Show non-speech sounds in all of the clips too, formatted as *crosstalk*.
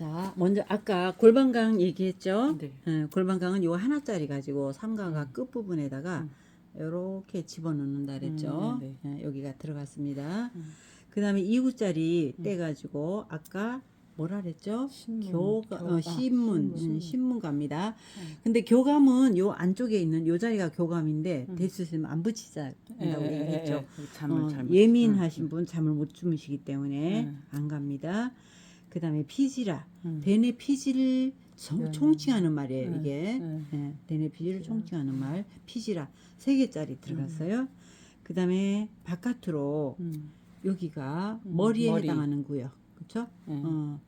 자, 먼저 아까 골반강 얘기했죠? 네. 예, 골반강은 요 하나짜리 가지고 삼가가 음. 끝부분에다가 음. 이렇게 집어넣는다 그랬죠? 음, 예, 여기가 들어갔습니다. 음. 그 다음에 2구짜리 음. 떼가지고 아까 뭐라 그랬죠? 신문, 교가, 어, 교감, 신문, 신문. 음, 신문 갑니다. 음. 근데 교감은 요 안쪽에 있는 요 자리가 교감인데 음. 대수있으면 안 붙이자고 예, 예, 얘기했죠. 예, 예. 잠을 어, 잘 못 예민하신 분 잠을 못 주무시기 때문에 음. 안 갑니다. 그 다음에 피지라. 음. 대뇌 피지를 총- 네. 총칭하는 말이에요. 네. 이게 네. 예, 대뇌 피지를 피지라. 총칭하는 말 피지라 세 개짜리 들어갔어요. 그 다음에 바깥으로 음. 여기가 음, 머리에 머리. 해당하는 구역, 그렇죠? 예. 어.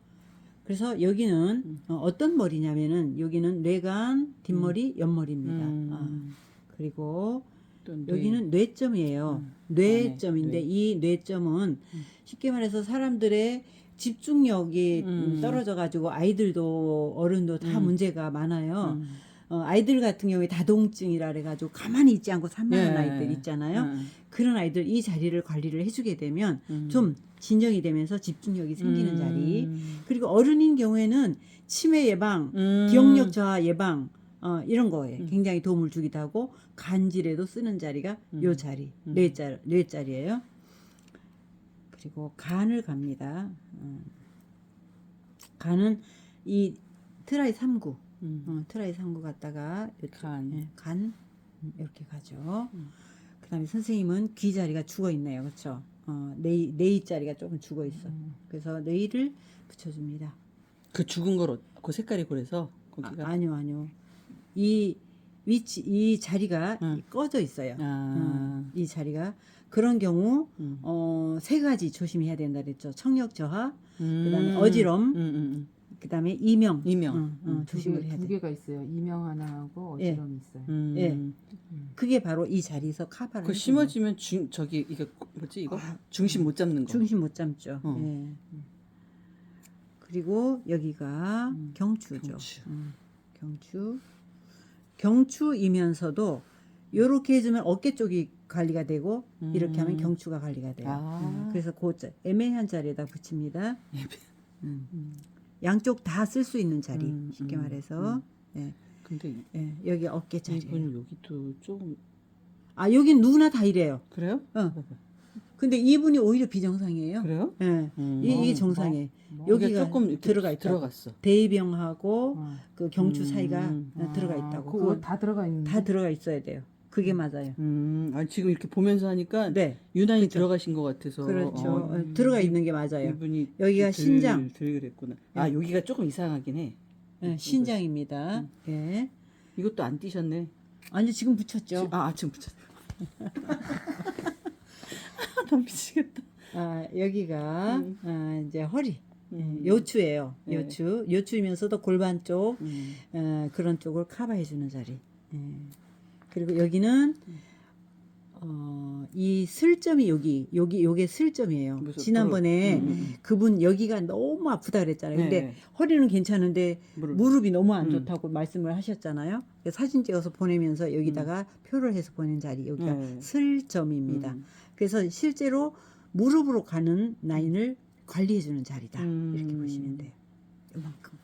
그래서 여기는 음. 어, 어떤 머리냐면은 여기는 뇌간, 뒷머리, 옆머리입니다. 음. 어. 그리고 또 뇌. 여기는 뇌 점이에요. 음. 뇌점인데 뇌. 이 뇌점은 음. 쉽게 말해서 사람들의 집중력이 음. 떨어져 가지고 아이들도 어른도 다 음. 문제가 많아요. 음. 어, 아이들 같은 경우에 다동증이라 그래가지고 가만히 있지 않고 산만한 예. 아이들 있잖아요. 음. 그런 아이들 이 자리를 관리를 해주게 되면 음. 좀 진정이 되면서 집중력이 생기는 음. 자리. 그리고 어른인 경우에는 치매 예방, 음. 기억력 저하 예방 어, 이런 거에 음. 굉장히 도움을 주기도 하고 간질에도 쓰는 자리가 요 음. 자리 음. 뇌자 뇌자리예요. 그리고 간을 갑니다. 음. 간은 이 트라이 3구 음. 어, 트라이 3구 갔다가 이렇게, 간. 예, 간 음, 이렇게 가죠. 음. 그다음에 선생님은 귀 자리가 죽어 있네요, 그렇죠? 어, 뇌뇌 자리가 조금 죽어 있어. 음. 그래서 뇌를 붙여줍니다. 그 죽은 걸, 어- 그 색깔이 그래서 아, 거기가. 아니요, 아니요. 이 위치, 이 자리가 응. 꺼져 있어요. 아. 음, 이 자리가 그런 경우 음. 어, 세 가지 조심해야 된다 그랬죠. 청력 저하, 음. 그다음에 어지럼, 음, 음, 그다음에 이명. 이명. 응, 응, 음, 두, 조심을 개, 해야 두 돼. 개가 있어요. 이명 하나 하고 예. 어지럼이 있어요. 음. 예. 음. 그게 바로 이 자리에서 카바를. 그 심어지면 중 저기 이게 뭐지 이거 아, 중심 못 잡는. 거. 중심 못 잡죠. 어. 예. 그리고 여기가 음, 경추죠. 경추. 음, 경추. 경추이면서도 요렇게 해주면 어깨 쪽이 관리가 되고 이렇게 하면 음. 경추가 관리가 돼요. 아. 음, 그래서 그 자- 애매한 자리에다 붙입니다. 음. 음. 양쪽 다 쓸 수 있는 자리 음, 쉽게 음, 말해서 음. 예, 근데 이- 예, 여기 어깨 자리. 이분 여기도 좀아 여긴 누구나 다 이래요. 그래요? 어. 근데 이분이 오히려 비정상이에요. 그래요? 예, 음. 이, 이게 뭐, 정상이에요. 뭐, 여기가 이게 조금 들어가 있다. 들어갔어. 대의병하고 어. 그 경추 음, 사이가 음. 어, 들어가 있다고. 그거 그거 다 들어가 있는데. 다 들어가 있어야 돼요. 그게 맞아요. 음, 아니 지금 이렇게 보면서 하니까 네, 유난히 그렇죠. 들어가신 것 같아서 그렇죠. 어, 어, 들어가 있는 게 맞아요. 이분이 여기가 들- 신장. 들 그랬구나. 아 예. 여기가 조금 이상하긴 해. 예, 신장입니다. 음. 예. 이것도 안 띄셨네. 아니 지금 붙였죠. 아, 아 지금 붙였어. *laughs* 나 미치겠다. 아 여기가 음. 아, 이제 허리. 음. 요추예요. 네. 요추. 요추이면서도 골반 쪽 음. 어, 그런 쪽을 커버해 주는 자리. 예. 그리고 여기는 어, 이 슬점이 여기 여기 요게 슬점이에요. 무슨 지난번에 무릎. 음, 음, 그분 여기가 너무 아프다 그랬잖아요. 근데 네. 허리는 괜찮은데 무릎. 무릎이 너무 안 음. 좋다고 말씀을 하셨잖아요. 사진 찍어서 보내면서 여기다가 표를 해서 보낸 자리 여기가 네. 슬점입니다. 음. 그래서 실제로 무릎으로 가는 라인을 관리해 주는 자리다. 음. 이렇게 보시면 돼요. 이만큼.